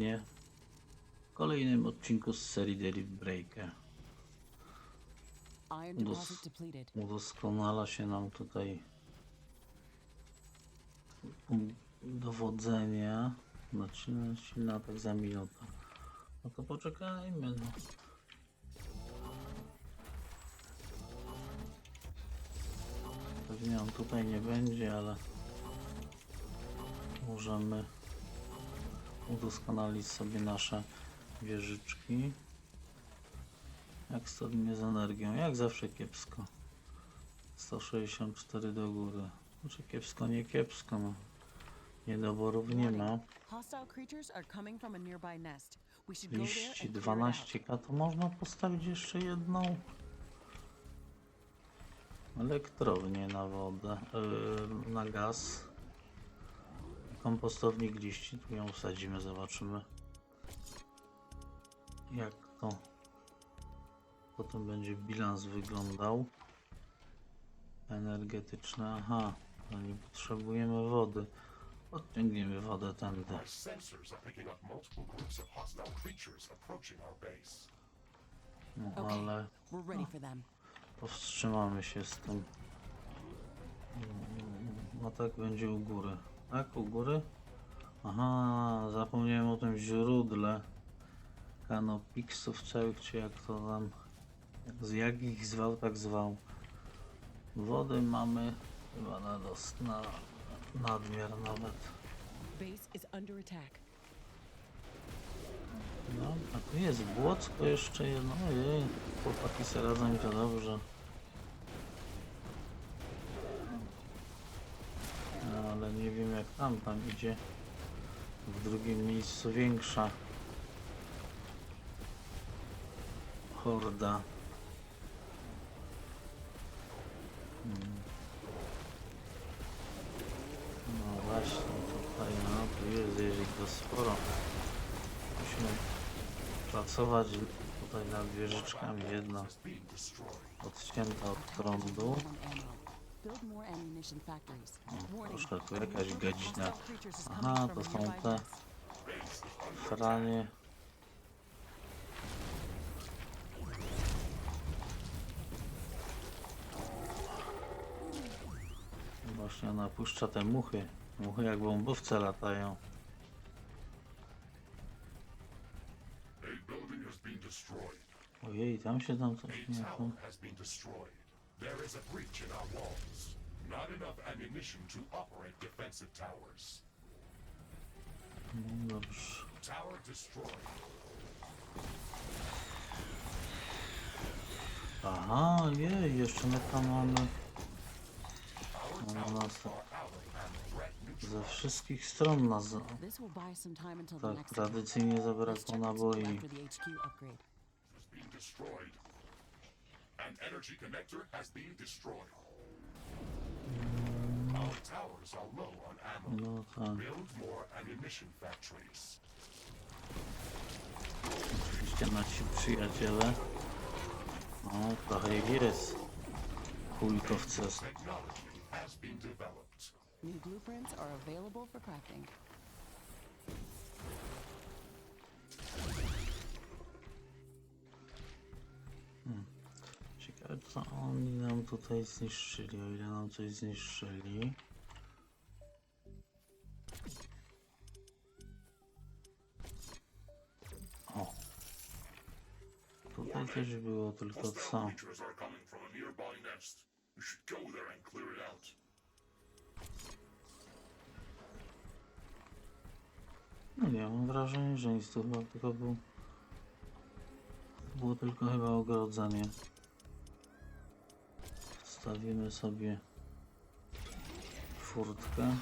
Ponownie w kolejnym odcinku z serii Daily Breaker. Dos-. Udoskonala się nam tutaj dowodzenie. Znaczy, silny atak za minutę. No to poczekajmy. No. Pewnie on tutaj nie będzie, ale możemy udoskonalić sobie nasze wieżyczki. Jak stadnie z energią, jak zawsze kiepsko. 164 do góry. Znaczy kiepsko, nie kiepsko. No. Niedoborów nie ma. Liści and clear it out. 12k to można postawić jeszcze jedną elektrownię na wodę, yy, na gaz. Kompostownik liści, tu ją wsadzimy, zobaczymy jak to potem będzie bilans wyglądał. Energetyczny, aha, no nie potrzebujemy wody. Odciągniemy wodę tędy. No, ale them. powstrzymamy się z tym. No tak będzie u góry. Tak, u góry? Aha, zapomniałem o tym źródle kanopixów całych, czy jak to tam, z jak ich zwał, tak zwał. Wody mamy chyba na, dos, na nadmiar nawet. No, a tu jest Błocko jeszcze jedno. Ojej, chłopaki se radzą i to dobrze. Ale nie wiem jak tam, tam idzie w drugim miejscu większa horda. Hmm. No właśnie, tutaj, no tu jest, jeżeli to sporo. Musimy pracować tutaj nad wieżyczkami. Jedna odcięta od prądu. Build more ammunition factories. Warning. Troszkę tu jakaś gadzina. Aha, to from są te franie. Właśnie ona puszcza te muchy. Muchy jak bombowce latają. Ojej, tam się tam coś nie... destroyed. There is a breach in our walls. Not enough ammunition to operate defensive towers. No dobrze. Tower destroyed. Aha, jej, jeszcze my tam mamy neutral. ze wszystkich stron nas. Tak, tradycyjnie zabrakło naboi. After the HQ upgrade. Has been destroyed. An energy connector has been destroyed. Our towers are low on ammo. No Build more ammunition factories. oczywiście nasi przyjaciele. No, trochę ich jest. Kulkowce. Technology has been developed. New blueprints are available for crafting. Co oni nam tutaj zniszczyli, o ile nam coś zniszczyli. O. Tutaj też było tylko co. No nie, mam wrażenie, że nic tu chyba tylko był... Było tylko chyba ogrodzenie. Wstawimy sobie furtkę.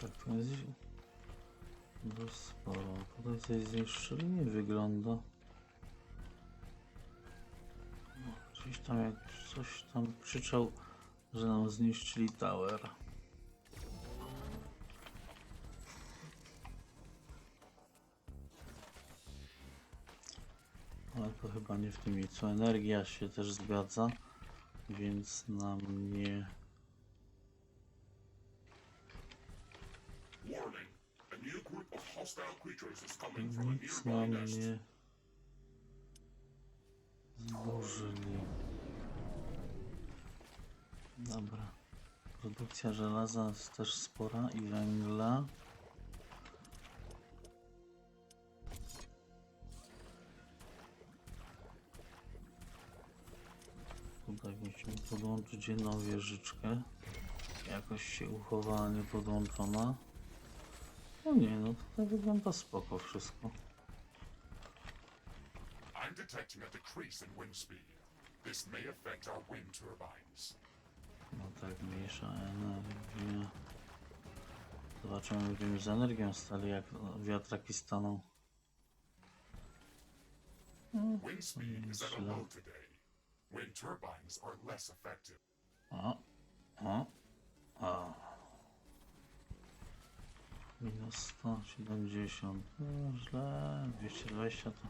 Tak, to jest dość sporo. Tutaj coś zniszczyli, nie wygląda. No, Gdzieś tam jak coś tam krzyczał, że nam zniszczyli tower. Ale to chyba nie w tym miejscu. Energia się też zgadza, więc nam nie... Warning. A new group of hostile creatures is coming from a Nic nearby nam nest. nie zburzyli. Dobra. Produkcja żelaza jest też spora i węgla. Tutaj musimy podłączyć jedną wieżyczkę. Jakoś się uchowała niepodłączona. No nie, no tutaj wygląda spoko wszystko. I'm detecting a decrease in wind speed. This may affect our wind turbines. No tak, mniejsza energia. Zobaczymy, będziemy z energią stali, jak wiatraki staną. Wind speed is at a low today. Wind turbines are less effective. O, o, o. Minus 170. No źle, 220 to...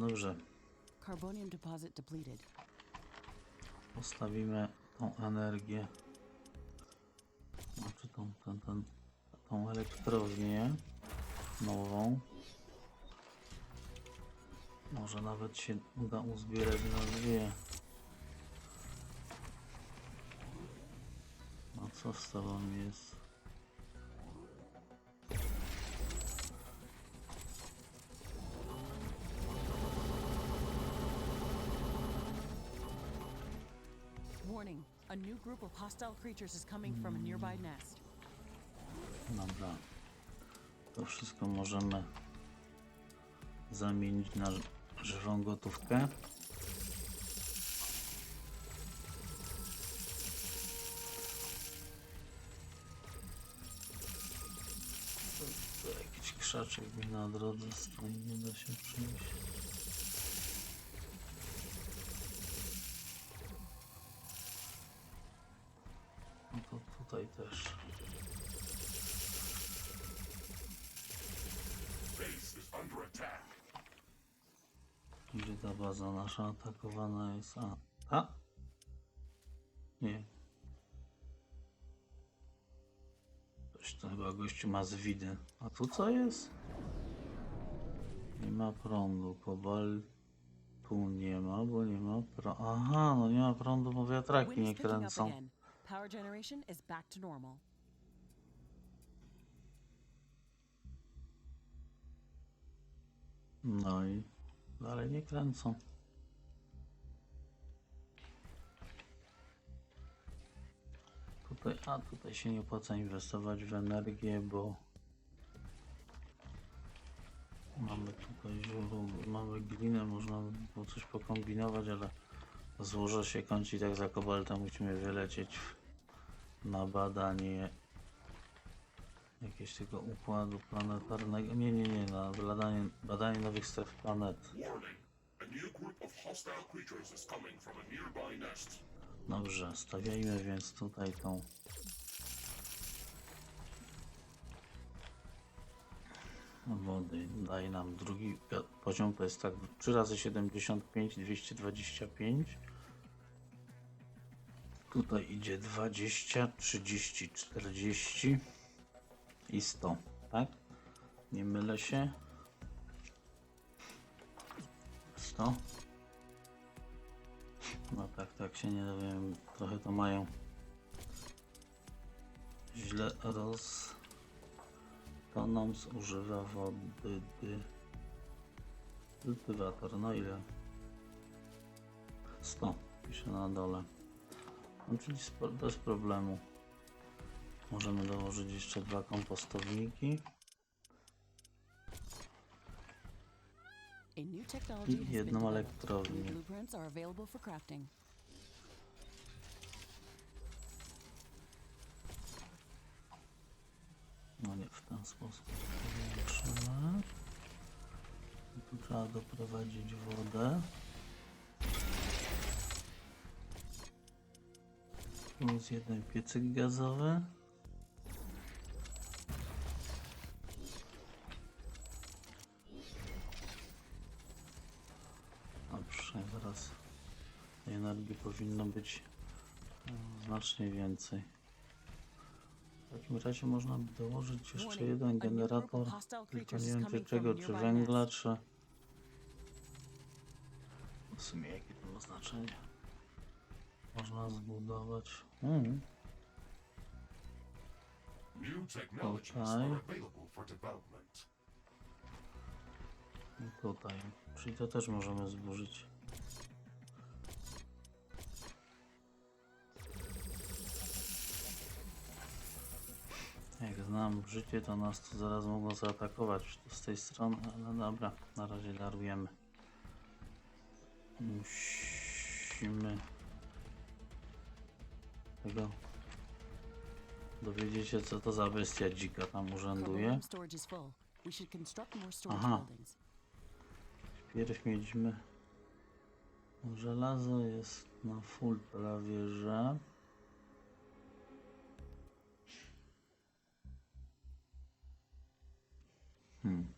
Dobrze, Carbonium deposit depleted. postawimy tą energię. Znaczy tą, tą, tą, tą elektrownię nową. Może nawet się uda uzbierać na dwie. No co z tobą jest? A new group of hostile creatures is coming from a nearby nest. Dobra. To wszystko możemy zamienić na ż- żywą gotówkę. Tu, tu jakiś krzaczek mi na drodze stoi, nie da się przejść. No to tutaj też. Base is under attack. Gdzie ta baza nasza atakowana jest? A, a? Nie. Coś to chyba gościu ma z widy. A tu co jest? Nie ma prądu. Kobaltu nie ma, bo nie ma prądu. Aha, no nie ma prądu, bo wiatraki nie kręcą. Power generation is back to normal. No i dalej nie kręcą. Tutaj, a tutaj się nie opłaca inwestować w energię, bo mamy tutaj mamy glinę, można by było coś pokombinować, ale złoża się kończy tak za kobaltem musimy wylecieć na badanie jakiegoś tego układu planetarnego. Nie, nie, nie, na badanie, badanie nowych stref planet. Dobrze, stawiajmy więc tutaj tą wody. Daje nam drugi poziom, to jest tak 3 razy 75, 225. Tutaj idzie 20, 30, 40 i 100, tak? Nie mylę się. 100. No tak, tak się nie dowiem. Trochę to mają źle roz... To nam zużywa wody. Dy... Kultywator, no ile? 100, pisze na dole. No czyli bez problemu. Możemy dołożyć jeszcze dwa kompostowniki. I jedną elektrownię. Are available for crafting. sposób powiększymy. Tu trzeba doprowadzić wodę. Plus jeden piecyk gazowy. Dobrze, tej energii powinno być e, znacznie więcej. W takim razie można by dołożyć jeszcze jeden generator, tylko nie wiem czy czego, czy węgla, czy... W sumie jakie to ma znaczenie? Można zbudować... Mm. New technologies Okay. are available for development. I tutaj. Czyli to też możemy zburzyć. Jak znam życie, to nas tu zaraz mogą zaatakować z tej strony, ale dobra, na razie darujemy. Musimy tego dowiedzieć się, co to za bestia dzika tam urzęduje. Aha. Pierw mieliśmy żelazo jest na full prawie, że hmm.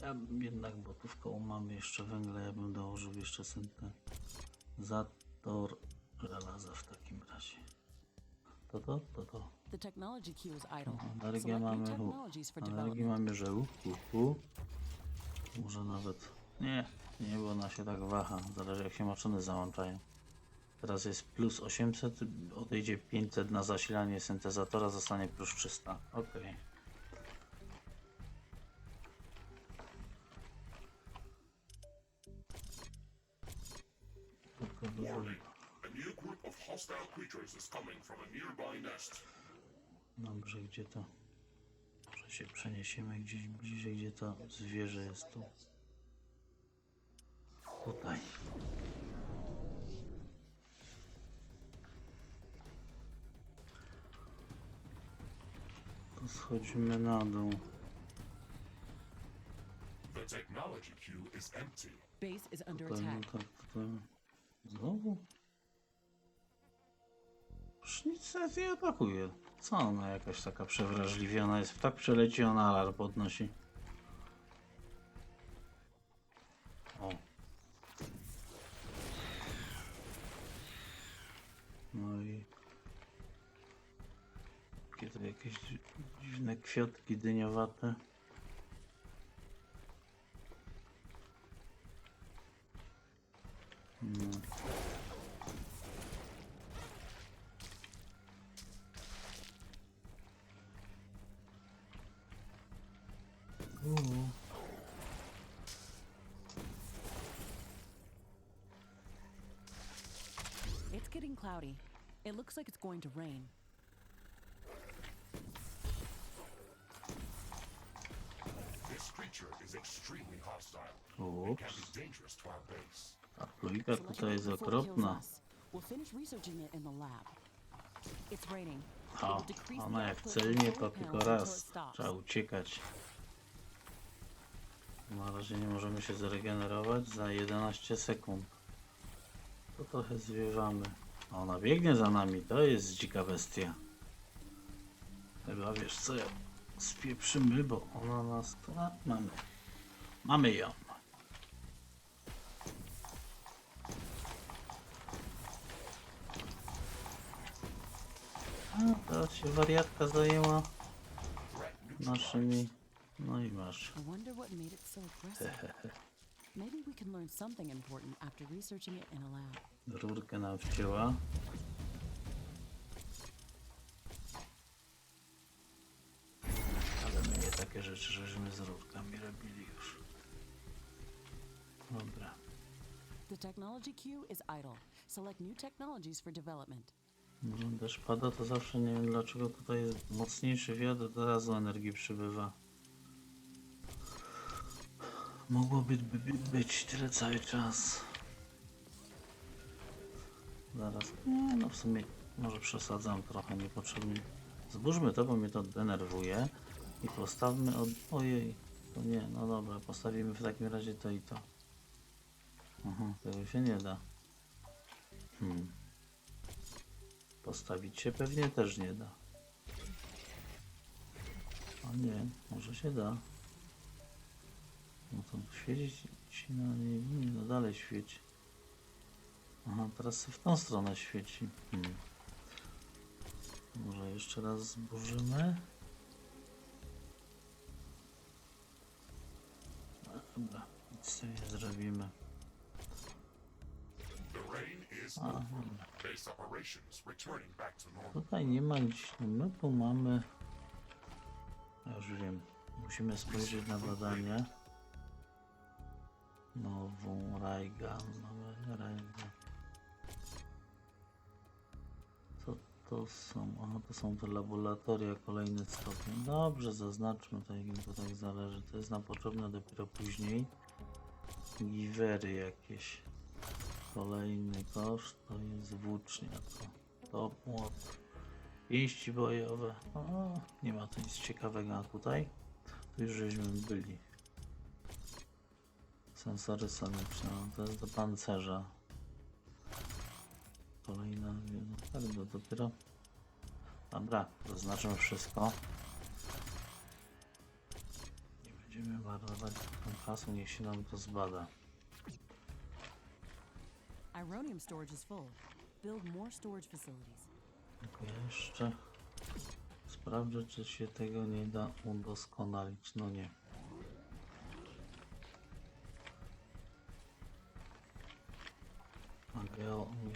Ja jednak, bo tu w koło mamy jeszcze węgla, ja bym dołożył jeszcze syntezator żelaza w takim razie. To to, to to. The technology queue is idle. Energię new mamy, development. mamy, że hu. Może nawet, nie, nie, bo ona się tak waha, zależy jak się maszyny załączają. Teraz jest plus 800, odejdzie 500 na zasilanie syntezatora, zostanie plus 300, ok. Tylko Dobrze, gdzie to? Może się przeniesiemy gdzieś bliżej, gdzie to zwierzę jest tu. Tutaj. To schodzimy na dół. The technology queue is empty. Base is under Tutaj, no attack. tak, tutaj. Znowu? Już nic nie atakuje. Co ona jakaś taka przewrażliwiona jest? Tak przeleci, ona alarm podnosi. O. No i... Jakie to jakieś dzi- dziwne kwiatki dyniowate. No. Uuu. It's getting cloudy. It looks like it's going to rain. This creature is extremely hostile. It can Ups. be dangerous to our base. Ta trójka Select tutaj it jest before it kills okropna. us. We'll finish researching it in the lab. It's raining. It A, will decrease the ona jak output from celnie, solar to tylko panels until it raz. stops. Trzeba uciekać. Na razie nie możemy się zregenerować za 11 sekund. To trochę zwierzamy. A Ona biegnie za nami, to jest dzika bestia. Chyba wiesz co, spieprzymy, bo ona nas... A, mamy. Mamy ją. A, teraz się wariatka zajęła naszymi... No i masz. I wonder what made it so aggressive. Maybe we can learn something important after researching it in a lab. Rurkę nam wcięła. Ale my nie takie rzeczy, żeśmy z rurkami robili już. Dobra. The technology queue is idle. Select new technologies for development. Deszcz pada, to zawsze nie wiem dlaczego tutaj jest mocniejszy wiatr, od razu energii przybywa. Mogłoby by, by, być tyle cały czas. Zaraz. Nie, no w sumie może przesadzam trochę niepotrzebnie. Zburzmy to, bo mnie to denerwuje. I postawmy od... Ojej, to nie, no dobra, postawimy w takim razie to i to. Aha, tego się nie da. Hmm. Postawić się pewnie też nie da. A nie, może się da. No to świecić ci na niej, nie, no dalej świeci. Aha, teraz w tą stronę świeci. Hmm. Może jeszcze raz zburzymy? Dobra, nic z nie zrobimy. A. Tutaj nie ma nic. no My tu mamy. Ja już wiem. Musimy spojrzeć na badanie. Nową Rajgan. Nowe Rajgan. Co to są? Aha, to są te laboratoria, kolejny stopień. Dobrze, zaznaczmy to, jak im to tak zależy. To jest nam potrzebne dopiero później. Givery jakieś. Kolejny koszt to jest włócznia. To, to młot. Pięści bojowe. O, nie ma tu nic ciekawego, tutaj? Tu już żeśmy byli. Sensory soniczne, to jest do pancerza. Kolejna, no tak, to dopiero. Dobra, zaznaczmy wszystko. Nie będziemy marnować czasu, niech się nam to zbada. Ironium storage is full. Build more storage facilities. Tylko jeszcze sprawdzę, czy się tego nie da udoskonalić. No nie.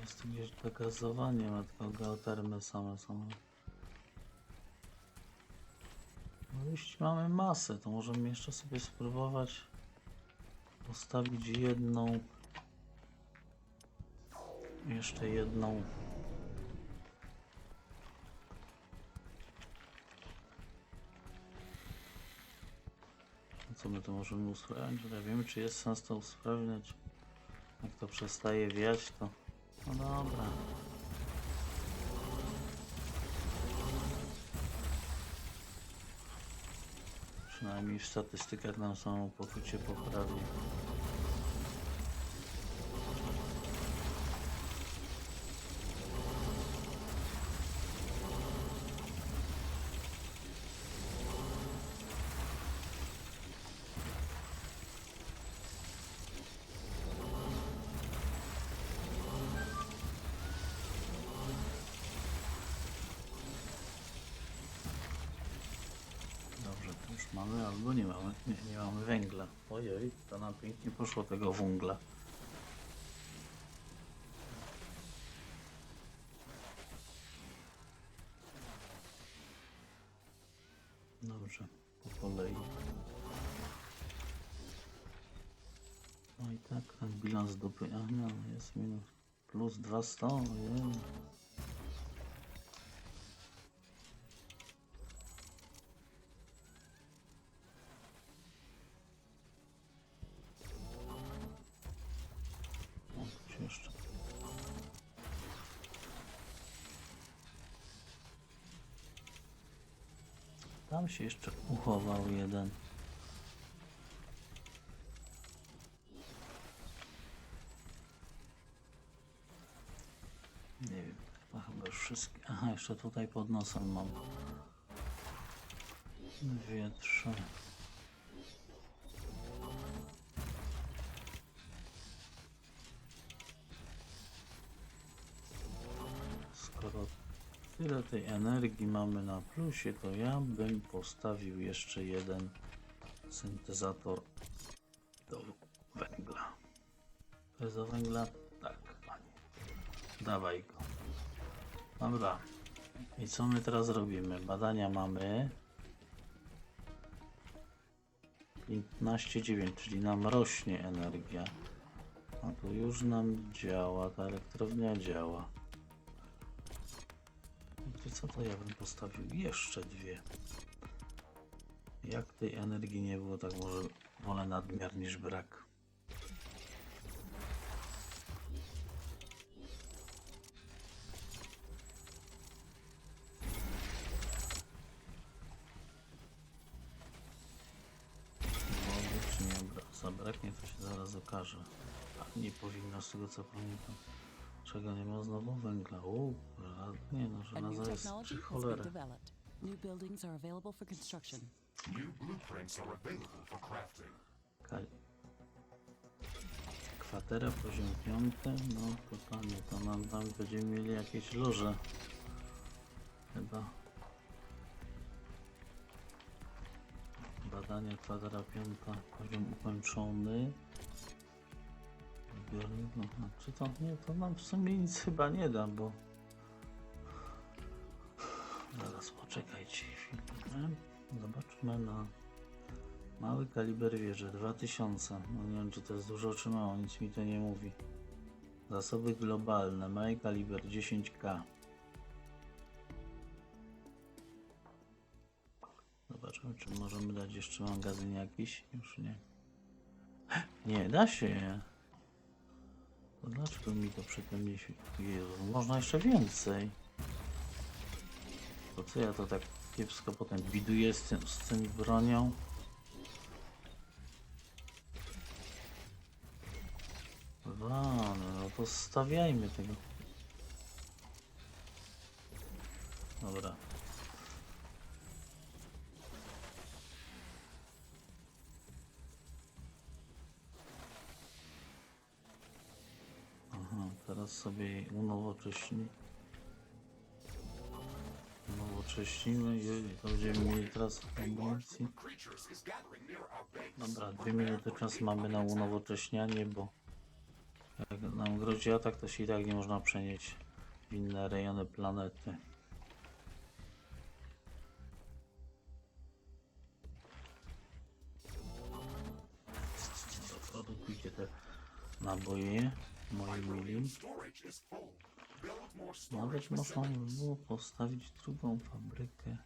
Jest gdzieś dogazowanie, a tylko geotermy same są. No mamy masę, to możemy jeszcze sobie spróbować postawić jedną jeszcze jedną Co my to możemy usprawnić? Ja wiem, czy jest sens to usprawniać. Jak to przestaje wiać, to... No dobra. Przynajmniej w statystykach nam samopoczucie poprawi. Poszło tego węgla. Dobrze, po kolei. No i tak, ten bilans dupy. A nie, jest minus. Plus 200, ojej. Się jeszcze uchował jeden. Nie wiem, chyba, już wszystkie. Aha, jeszcze tutaj pod nosem mam. Dwie, trzy. Tyle tej energii mamy na plusie, to ja bym postawił jeszcze jeden syntezator do węgla. To jest do węgla? Tak, panie. Dawaj go. Dobra. I co my teraz robimy? Badania mamy. 15,9, czyli nam rośnie energia. A tu już nam działa, ta elektrownia działa co to ja bym postawił? Jeszcze dwie. Jak tej energii nie było, tak może wolę nadmiar niż brak. Wody czy nie zabraknie, to się zaraz okaże. Nie powinno z tego co pamiętam. Czego nie ma znowu węgla? U, żel- nie no, A new żelazo jest technology przy has been cholerę. developed. New buildings are available for construction. New blueprints are available for crafting. Kal- Kwatera poziom piąty, no to panie, to nam tam będziemy mieli jakieś loże. Chyba. Badanie kwatera piąta, poziom ukończony. Zbiornik, no, no, czy to nie, to nam w sumie nic chyba nie da, bo... Zaraz poczekajcie chwilę. Zobaczmy na... Mały kaliber wieży 2000. No nie wiem czy to jest dużo czy mało, nic mi to nie mówi. Zasoby globalne, mały kaliber 10k. Zobaczymy czy możemy dać jeszcze magazyn jakiś. Już nie. Nie, da się. To dlaczego mi to przy tym nie świeci? Jezu, można jeszcze więcej. To co ja to tak kiepsko potem biduję z, tym, z bronią? Wany, no to stawiajmy tego. Dobra. Teraz sobie jej unowocześni. Unowocześnimy i to będziemy mieli teraz amunicji. Dobra, dwie minuty czas mamy na unowocześnianie, bo jak nam grozi atak, to się i tak nie można przenieść w inne rejony planety. Produkujcie te naboje, moi mili. Storage is full. Build more storage Nawet można by było postawić drugą fabrykę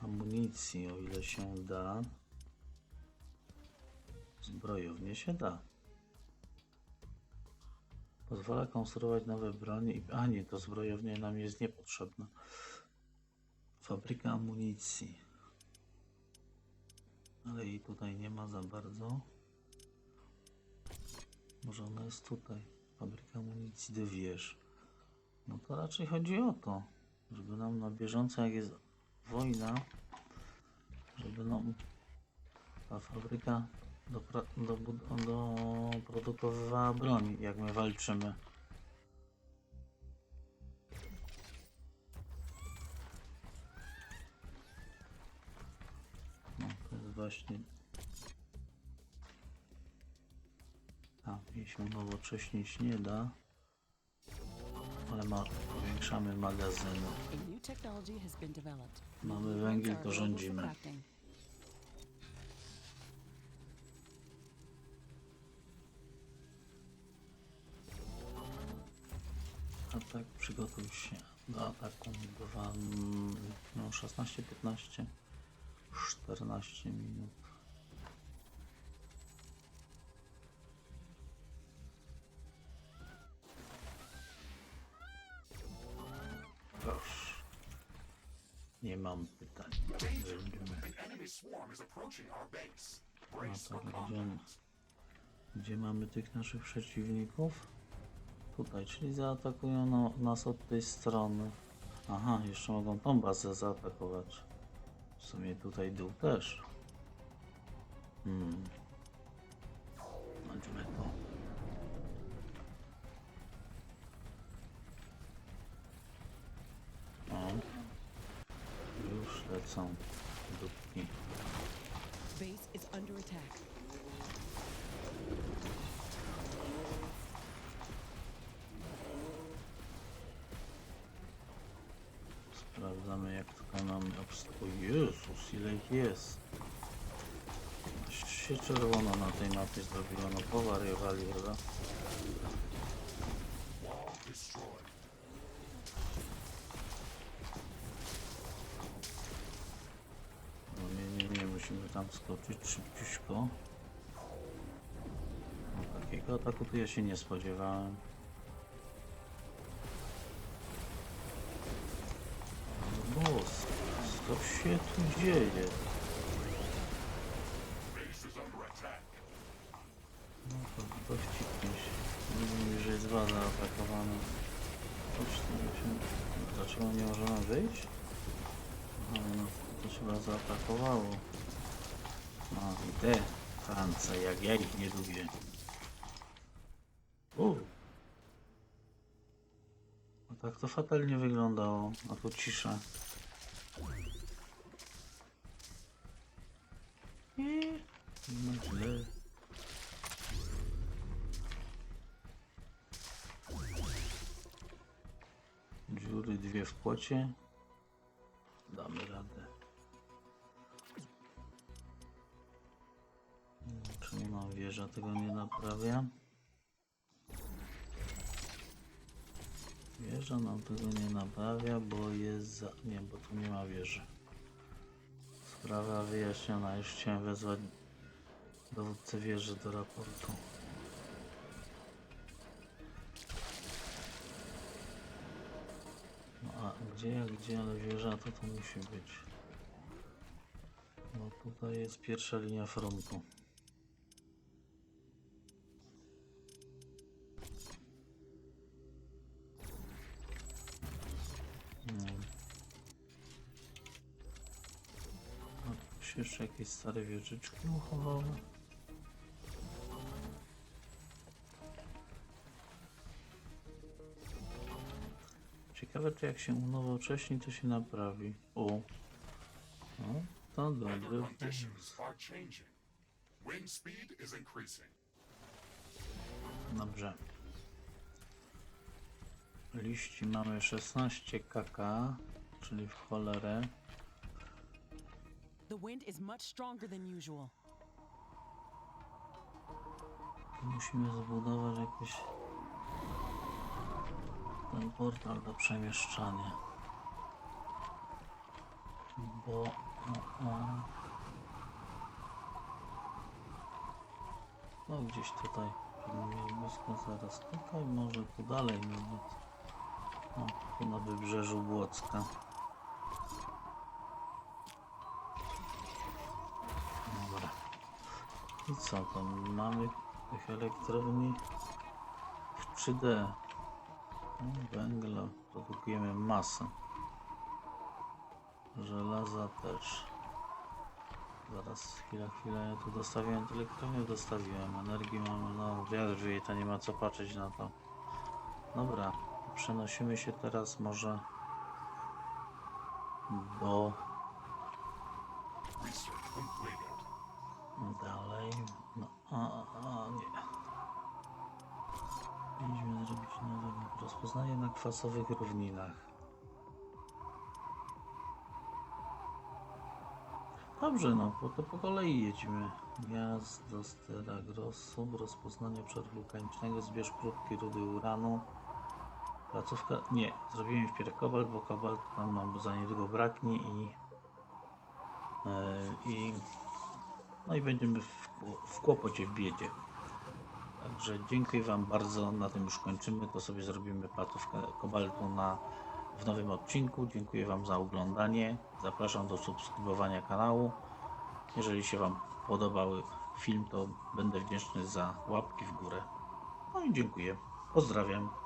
amunicji, o ile się da. Zbrojownie się da. Pozwala konstruować nowe bronie i... A nie, to zbrojownie nam jest niepotrzebna. Fabryka amunicji. Ale jej tutaj nie ma za bardzo. Może ona jest tutaj. Fabryka amunicji do wież. No to raczej chodzi o to, żeby nam na bieżąco, jak jest wojna, żeby nam ta fabryka dopra- do, bud- doprodukowywała broń, jak my walczymy. No, to jest właśnie... A, jeśli nowocześnić nie da, ale ma, powiększamy developed. Mamy węgiel, to rządzimy. Atak, przygotuj się do ataku. Dwa, mm, no 16, 15, 14 minut. Our base. No to gdzie, gdzie mamy tych naszych przeciwników? Tutaj, czyli zaatakują no, nas od tej strony. Aha, jeszcze mogą tą bazę zaatakować. W sumie tutaj dół też. Hmm. Lecą dupki. Base is under attack. Sprawdzamy jak tutaj mamy obs- O Jezus, ile ich jest. Aż się czerwono na tej mapie zrobiło, no powariowali, prawda? tam skoczyć szybciuśko. No, takiego ataku tu ja się nie spodziewałem. Boss, co się tu dzieje? No to dowcipnie się. Mówimy, że jest dwa zaatakowane. Dlaczego nie możemy wyjść? No, to chyba zaatakowało. No, te Francja, jak ja ich nie lubię. U. No tak to fatalnie wyglądało, a tu cisza. Nie, no źle. Dziury dwie w płocie. Damy radę. Mam wieża, tego nie naprawia. Wieża nam tego nie naprawia, bo jest za... Nie, bo tu nie ma wieży. Sprawa wyjaśniona. Już chciałem wezwać dowódcę wieży do raportu. No a gdzie, gdzie, ale wieża to to musi być. No tutaj jest pierwsza linia frontu. Stare wieżyczki uchowały. Ciekawe, czy jak się unowocześni, to się naprawi. O! No, to dobry. Dobrze. Liści mamy 16 kk, czyli w cholerę. The wind is much stronger than usual. Musimy zbudować jakiś ten portal do przemieszczania. Bo o. No gdzieś tutaj pilnuję blisko zaraz tutaj, może tu dalej nawet. O, tu na wybrzeżu Błocka. I co tam mamy tych elektrowni w 3D. No, węgla produkujemy masę. Żelaza też. Zaraz, chwila, chwila, ja tu dostawiłem elektrownię, dostawiłem. Energii mamy, no wiatr wieje, to nie ma co patrzeć na to. Dobra, przenosimy się teraz może do. Dalej. No, a, a, nie. Mieliśmy zrobić nowe rozpoznanie na kwasowych równinach. Dobrze, no, bo to po kolei jedziemy. Gniazdo Stera Grosso, rozpoznanie przedwulkanicznego, zbierz próbki rudy uranu. Placówka, nie, zrobiłem wpierw kobalt, bo kobalt tam nam za niedługo braknie i, e, i no i będziemy w, w kłopocie, w biedzie. Także dziękuję Wam bardzo. Na tym już kończymy. To sobie zrobimy platówkę kobaltu na, w nowym odcinku. Dziękuję Wam za oglądanie. Zapraszam do subskrybowania kanału. Jeżeli się Wam podobał film, to będę wdzięczny za łapki w górę. No i dziękuję. Pozdrawiam.